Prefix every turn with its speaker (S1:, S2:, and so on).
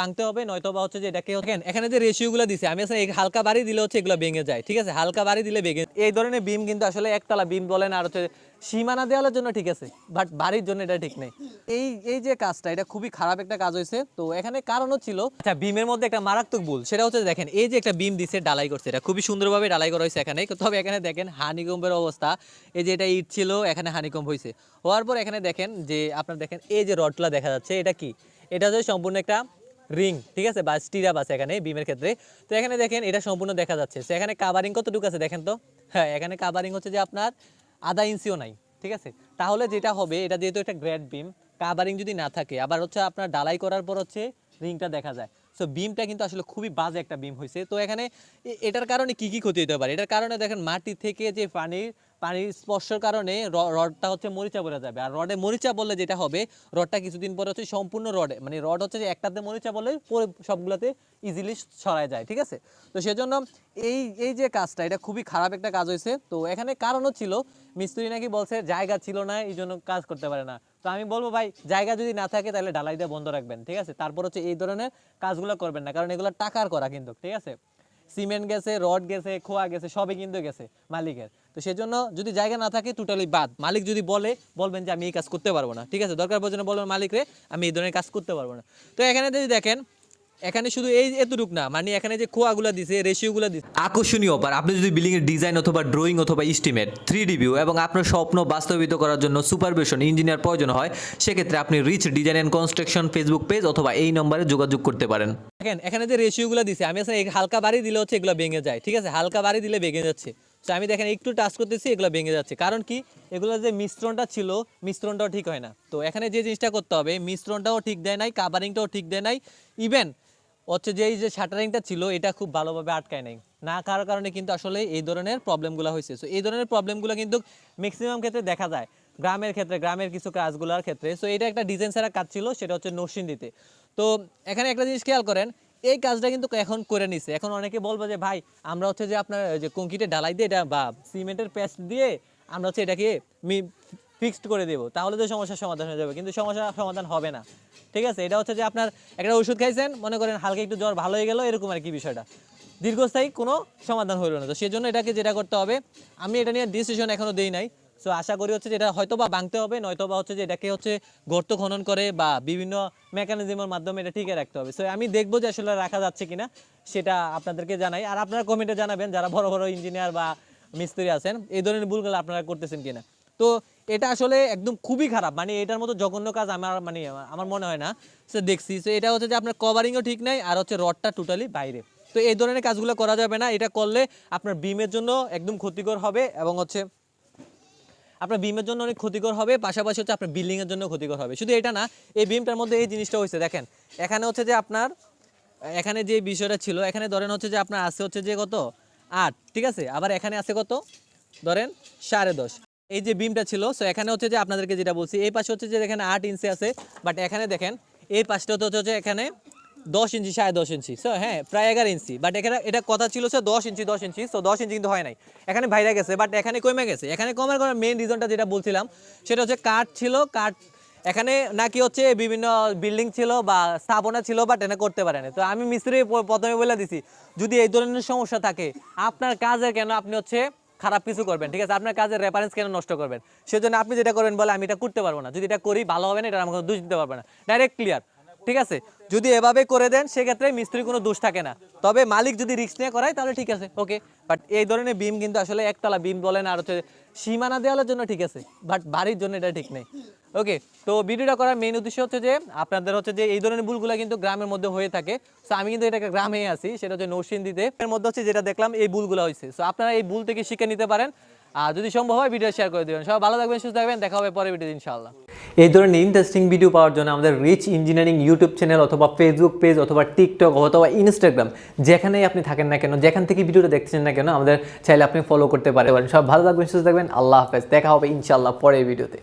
S1: ভাঙতে হবে, নয়তো বা হচ্ছে যে এটাকে দেখেন, এখানে যে রেশিওগুলো দিছে, আমি আসলে হালকা বাড়ি দিলে হচ্ছে এগুলো ভেঙে যায়, ঠিক আছে? হালকা বাড়ি দিলে ভেঙে এই ধরনের বিম কিন্তু আসলে একতলা বিম বলেন আর হচ্ছে সীমানা দেওয়ালের জন্য ঠিক আছে বাট বাড়ির জন্য এটা ঠিক নেই। এই এই যে কাজটা, এটা খুবই খারাপ একটা কাজ হয়েছে। তো এখানে কারণও ছিল আচ্ছা বিমের মধ্যে একটা মারাত্মক ভুল, সেটা হচ্ছে দেখেন, এই যে একটা বিম দিছে ডালাই করছে, এটা খুবই সুন্দরভাবে ডালাই করা হয়েছে এখানে। তবে এখানে দেখেন হানিকম্বের অবস্থা, এই যে এটা ইট ছিল, এখানে হানিকম্ব হয়েছে। হওয়ার পর এখানে দেখেন যে, আপনার দেখেন, এই যে রডগুলা দেখা যাচ্ছে, এটা কি? এটা হচ্ছে সম্পূর্ণ একটা রিং, ঠিক আছে? বা স্টিরাপ আছে এখানে বিমের ক্ষেত্রে। তো এখানে দেখেন, এটা সম্পূর্ণ দেখা যাচ্ছে। তো এখানে কাভারিং কতটুকু আছে দেখেন তো? হ্যাঁ এখানে কাভারিং হচ্ছে যে আপনার আধা ইঞ্চিও নাই, ঠিক আছে? তাহলে যেটা হবে, এটা যেহেতু একটা গ্রেড বিম কাভারিং যদি না থাকে, আবার হচ্ছে আপনার ডালাই করার পর হচ্ছে রিংটা দেখা যায়। সো বিমটা কিন্তু আসলে খুবই বাজে একটা বিম হয়েছে তো এখানে এটার কারণে কি কি ক্ষতি হতে পারে? এটার কারণে দেখেন মাটি থেকে যে পানির পানির স্পর্শের কারণে রডটা হচ্ছে মরিচা পড়ে যাবে। আর রডে মরিচা বললে যেটা হবে, রডটা কিছুদিন পরে হচ্ছে সম্পূর্ণ রডে মানে রড হচ্ছে যে একটাতে মরিচা বললে সবগুলোতে ইজিলি ছড়ায় যায়, ঠিক আছে? তো সেজন্য এই এই যে কাজটা, এটা খুবই খারাপ একটা কাজ হয়েছে। তো এখানে কারণও ছিল, মিস্ত্রি নাকি বলছে জায়গা ছিল না, এই জন্য কাজ করতে পারে না। তো আমি বলব ভাই, জায়গা যদি না থাকে তাহলে ঢালাই দিয়ে বন্ধ রাখবেন, ঠিক আছে? তারপর হচ্ছে এই ধরনের কাজগুলো করবেন না, কারণ এগুলো টাকার করা কিন্তু, ঠিক আছে? সিমেন্ট গেছে, রড গেছে, খোয়া গেছে, সবই কিন্তু গেছে মালিকের। তো সেজন্য যদি জায়গা না থাকে টোটালি বাদ। মালিক যদি বলে, বলবেন যে আমি এই কাজ করতে পারব না। ঠিক আছে? দরকার পর্যন্ত বলবেন মালিকরে আমি এই ধরনের কাজ করতে পারব না। তো এখানে যদি দেখেন এখানে শুধু এই এতটুক না মানে এখানে যে খোয়াগুলো দিছে রেশিওগুলো দিছে।
S2: আকর্ষণীয় পার আপনি যদি বিল্ডিং এর ডিজাইন অথবা ড্রয়িং অথবা ইস্টিমেট থ্রি ভিউ এবং আপনার স্বপ্ন বাস্তবিত করার জন্য সুপারভিশন ইঞ্জিনিয়ার প্রয়োজন হয় সেক্ষেত্রে আপনি Reach design and construction Facebook page অথবা এই নম্বরে যোগাযোগ করতে পারেন।
S1: দেখেন এখানে যে রেশিওগুলো দিছে আমি আসলে হালকা বাড়ি দিলে হচ্ছে এগুলো ভেঙে যায় ঠিক আছে? হালকা বাড়ি দিলে ভেঙে যাচ্ছে। তো আমি দেখেন একটু টাচ করতেছি এগুলো ভেঙে যাচ্ছে। কারণ কি? এগুলো যে মিশ্রণটা ছিল মিশ্রণটাও ঠিক হয় না। তো এখানে যে জিনিসটা করতে হবে মিশ্রণটাও ঠিক দেয় নাই কাভারিংটাও ঠিক দেয় নাই। ইভেন হচ্ছে যে এই যে শাটারিংটা ছিল, এটা খুব ভালোভাবে আটকায় নাই। না কারোর কারণে কিন্তু আসলে এই ধরনের প্রবলেমগুলো হয়েছে। সো এই ধরনের প্রবলেমগুলো কিন্তু ম্যাক্সিমাম ক্ষেত্রে দেখা যায়। গ্রামের ক্ষেত্রে, গ্রামের কিছু কাজগুলোর ক্ষেত্রে। সো এটা একটা ডিজাইন ছাড়া কাজ ছিল, সেটা হচ্ছে নরসিন দিতে তো, এখানে একটা জিনিস খেয়াল করেন, এই কাজটা কিন্তু এখন করে নিছে। এখন অনেকে বলব যে, ভাই, আমরা হচ্ছে যে আপনার যে কংক্রিটে ঢালাই দিয়ে এটা বা সিমেন্টের পেস্ট দিয়ে আমরা হচ্ছে এটাকে ফিক্সড করে দেবো, তাহলে তো সমস্যার সমাধান হয়ে যাবে, কিন্তু সমস্যার সমাধান হবে না। ঠিক আছে? এটা হচ্ছে যে আপনার একটা ওষুধ খাইছেন, মনে করেন হালকা একটু জ্বর ভালো হয়ে গেল, এরকম আর কি বিষয়টা। দীর্ঘস্থায়ী কোনো সমাধান হলো না। তো সেজন্য এটাকে যেটা করতে হবে, আমি এটা নিয়ে ডিসিশন এখনও দেই নাই। সো আশা করি হচ্ছে যে এটা হয়তো বা ভাঙতে হবে, নয়তো বা হচ্ছে যে এটাকে হচ্ছে গর্ত খনন করে বা বিভিন্ন মেকানিজমের মাধ্যমে এটা টিকে রাখতে হবে। সো আমি দেখব যে আসলে রাখা যাচ্ছে কিনা, সেটা আপনাদেরকে জানাই। আর আপনারা কমেন্টে জানাবেন, যারা বড় বড় ইঞ্জিনিয়ার বা মিস্ত্রি আছেন, এই ধরনের ভুলগুলো আপনারা করতেছেন কিনা। তো এটা আসলে একদম খুবই খারাপ। মানে এটার মতো জঘন্য কাজ আমার মানে আমার মনে হয় না। সে দেখছি, সো এটা হচ্ছে যে আপনার কভারিংও ঠিক নাই, আর হচ্ছে রডটা টোটালি বাইরে। তো এই ধরনের কাজগুলো করা যাবে না, এটা করলে আপনার বিমের জন্য একদম ক্ষতিকর হবে এবং হচ্ছে আপনার বিমের জন্য অনেক ক্ষতিকর হবে, পাশাপাশি হচ্ছে আপনার বিল্ডিং এর জন্য ক্ষতিকর হবে। শুধু এটা না, এই বিমটার মধ্যে এই জিনিসটা হয়েছে, দেখেন। এখানে হচ্ছে যে আপনার, এখানে যে বিষয়টা ছিল, এখানে ধরেন হচ্ছে যে আপনার আছে হচ্ছে যে কত? আট, ঠিক আছে? আবার এখানে আছে কত? ধরেন সাড়ে দশ। এই যে বিমটা ছিল সো এখানে হচ্ছে যে আপনাদেরকে যেটা বলছি, এই পাশে হচ্ছে যে এখানে আট ইঞ্চি আছে বাট এখানে দেখেন, এই পাশটা হচ্ছে হচ্ছে এখানে দশ ইঞ্চি সাড়ে দশ ইঞ্চি সো হ্যাঁ প্রায় এগারো ইঞ্চি বাট এখানে, এটা কথা ছিল সে দশ ইঞ্চি দশ ইঞ্চি তো দশ ইঞ্চি কিন্তু হয় নাই। এখানে বাইরে গেছে বাট এখানে কমে গেছে। এখানে কমার করার মেন রিজনটা যেটা বলছিলাম, সেটা হচ্ছে কাঠ ছিল, কাঠ এখানে নাকি হচ্ছে বিভিন্ন বিল্ডিং ছিল বা স্থাপনা ছিল বাট এখানে করতে পারেনি তো আমি মিস্ত্রি প্রথমে বলে দিছি, যদি এই ধরনের সমস্যা থাকে, আপনার কাজে কেন আপনি হচ্ছে খারাপ কিছু করবেন, ঠিক আছে? আপনার কাজের রেফারেন্স কেন নষ্ট করবেন? সেজন্য আপনি যেটা করবেন বলে, আমি এটা করতে পারব না। যদি এটা করি, ভালো হবে না, এটা আমাকে দোষ দিতে পারবে না। ডাইরেক্ট ক্লিয়ার ঠিক আছে? যদি এভাবে করে দেন, সেক্ষেত্রে মিস্ত্রি কোনো দোষ থাকে না। তবে মালিক যদি রিক্স নিয়ে করায়, তাহলে ঠিক আছে ওকে বাট এই ধরনের বিম কিন্তু আসলে একতলা বিম বলেন আর হচ্ছে সীমানা দেওয়ালের জন্য ঠিক আছে। বাট বাড়ির জন্য এটা ঠিক নেই। ওকে তো ভিডিওটা করার মেইন উদ্দেশ্য হচ্ছে যে আপনাদের হচ্ছে যে এই ধরনের ভুলগুলো কিন্তু গ্রামের মধ্যে হয়ে থাকে। সো আমি কিন্তু এটাকে গ্রামে আছি, সেটা হচ্ছে নৌসিন্দিতে এর মধ্যে হচ্ছে যেটা দেখলাম, এই ভুলগুলো হয়েছে সো আপনারা এই ভুল থেকে শিখে নিতে পারেন। আর যদি সম্ভব হয় ভিডিও শেয়ার করে দেবেন। সবাই ভালো থাকবেন, সুস্থ থাকবেন। দেখা হবে পরের ভিডিও ইনশাআল্লাহ।
S2: এই ধরনের ইন্টারেস্টিং ভিডিও পাওয়ার জন্য আমাদের রিচ ইঞ্জিনিয়ারিং ইউটিউব চ্যানেল অথবা ফেসবুক পেজ অথবা টিকটক অথবা ইনস্টাগ্রাম যেখানেই আপনি থাকেন না কেন, যেখান থেকে ভিডিওটা দেখছেন না কেন, আমাদের চাইলে আপনি ফলো করতে পারেন সব ভালো থাকবেন, সুস্থ থাকবেন। আল্লাহ হাফেজ। দেখা হবে, ইনশাআল্লাহ, পরের ভিডিওতে